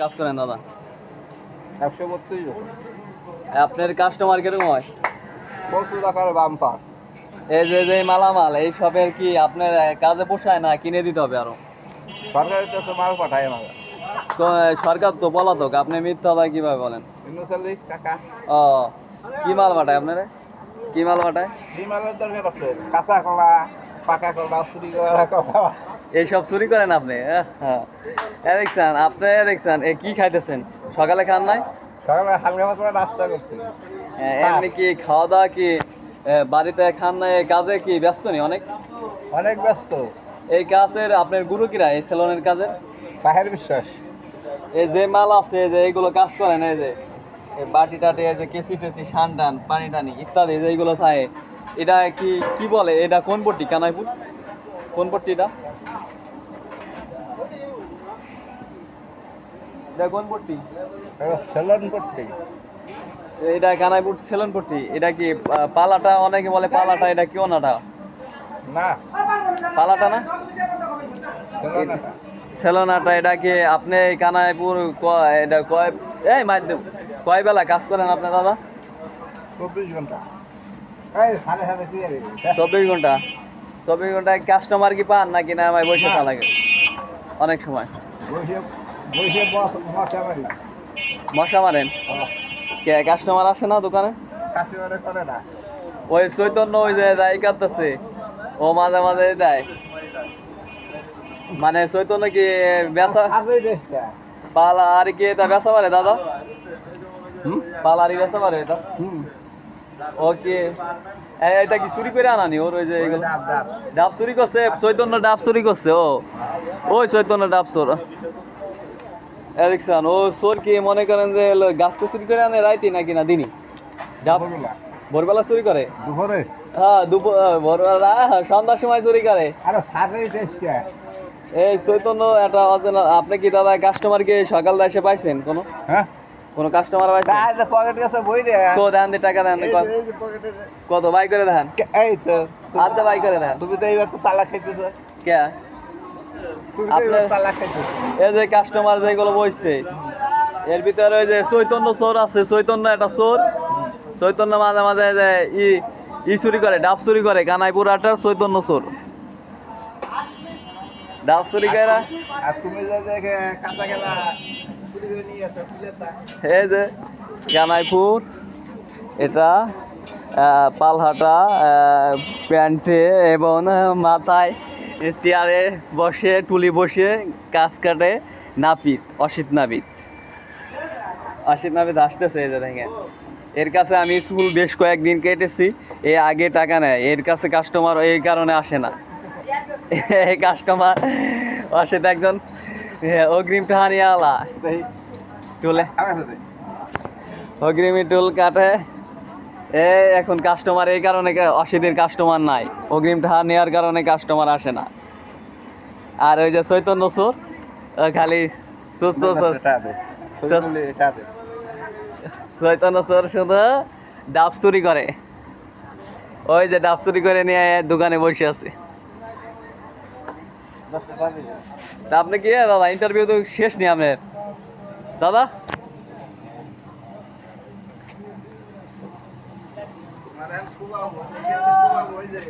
কাজ করেন দাদা? একশো বত্রিশ আপনার কাস্টমার কীরকম হয়? প্রচুর আকার বাম্পার এই যে যে মালামাল এই সবের কি আপনার কাজে পোষায় না কিনে দিতে হবে আরও? সরকারি তো মাল পাঠায় আমাকে তো সরকার তো পলাতক আপনি মিথ্যা কথা কীভাবে বলেন? ও কি মাল পাঠায় আপনারা? কি মাল পাঠায়? এই মালের দরকার আছে কাঁচা কলা পাকা কলা চুরি কলা কলা। এইসব চুরি করেন আপনি? হ্যাঁ। দেখছেন আপনি দেখছেন এ কি খাইতেছেন? সকালে খান নাই? সকালে হালকা পাতলা নাস্তা করছি। এমনি কি খাওয়া দাওয়া কি বাড়িতে খান না এই কাজে কি ব্যস্ত নি অনেক? অনেক ব্যস্ত। এই কাজের আপনার গুরু কিরা এই সেলনের কাজের? পাহের বিশ্বাস। এই যে মাল আছে যে এইগুলো কাজ করেন এই যে বাটি টাটি এই যে কেসি টেসি শান টান পানি টানি ইত্যাদি যে এইগুলো থাকে এটা কি কি বলে? এটা কোন পট্টি? কানাইপুর? কোন পট্টি এটা? এটা কোন পট্টি? সেলন এটা কানাইপুর সেলন পট্টি। এটা কি পালাটা অনেকে বলে পালাটা এটা কি ওনাটা? না। পালাটা না? সেলন না। সেলনাটা এটা কি আপনি কানাইপুর এটা কয় এই মাধ্যম কয় বেলা কাজ করেন আপনি দাদা? চব্বিশ ঘণ্টা। চব্বিশ ঘণ্টা? চব্বিশ ঘন্টায় কাস্টমার কি পান নাকি না আমার বসে লাগে অনেক সময়। মশা মারি। মশা মারেন? কে কাস্টমার আসে না দোকানে? ওই চৈতন্য ওই যে যাই কাটতেছে ও মাঝে মাঝে দেয়। মানে চৈতন্য কি বেচা পালা আর কি এটা বেচা পারে দাদা? হুম? পালারি বেচা পারে এটা? ওকে। এটা কি চুরি করে আনানি ওর ওই যে এগুলো? ডাব চুরি করছে চৈতন্য ডাব চুরি করছে ও। ওই চৈতন্য ডাব চোর। ও চোর কি মনে করেন যে গাছ তো চুরি করে আনে রাইতি নাকি না দিনই? ভোরবেলা চুরি করে? দুপুরে? হ্যাঁ দুপুর ভোরবেলা হ্যাঁ, সন্ধ্যার সময় চুরি করে। এই চৈতন্য অচেনা আপনি কি দাদা কাস্টমারকে সকালটা এসে পাইছেন কোনো? হ্যাঁ? কোনো কাস্টমার পকেট কাছে বই রে তো দেন দি টাকা দেন কত- বাই করে দেন। এই তো। আধা বাই করে দেন। তুমি তো এইবার তো তালা খাইতেছ। কে? এই যে কাস্টমার যেগুলো বসছে এর ভিতরে ওই যে চৈতন্য চোর আছে চৈতন্য একটা চোর। চৈতন্য মাঝে মাঝে যে ই ই চুরি করে ডাব চুরি করে কানাইপুর আটার চৈতন্য চোর। ডাব চুরি করে। তুমি যে কাঁচা গেলা এই যে কানাইপুর এটা পালহাটা প্যান্টে এবং মাথায় চেয়ারে বসে টুলি বসে কাজ কাটে নাপিত অসিত নাপিত অসিত নাপিত আসতেছে এই যে দেখেন। এর কাছে আমি চুল বেশ কয়েকদিন কেটেছি এ আগে টাকা নেয়। এর কাছে কাস্টমার এই কারণে আসে না। এই কাস্টমার অসিত একজন অগ্রিম টাহানিয়ালা চলে অগ্রিমী টুল কাটে। এ এখন কাস্টমার এই কারণে অসিদের কাস্টমার নাই। অগ্রিম টাকা নেওয়ার কারণে কাস্টমার আসে না। আর ওই যে চৈতন্য ও খালি চৈতন্য চোর শুধু ডাব চুরি করে। ওই যে ডাব চুরি করে নিয়ে দোকানে বসে আছে। আপনি কি দাদা ইন্টারভিউ তো শেষ নি আপনার। দাদা? মানে খুব খুব হয়ে যায়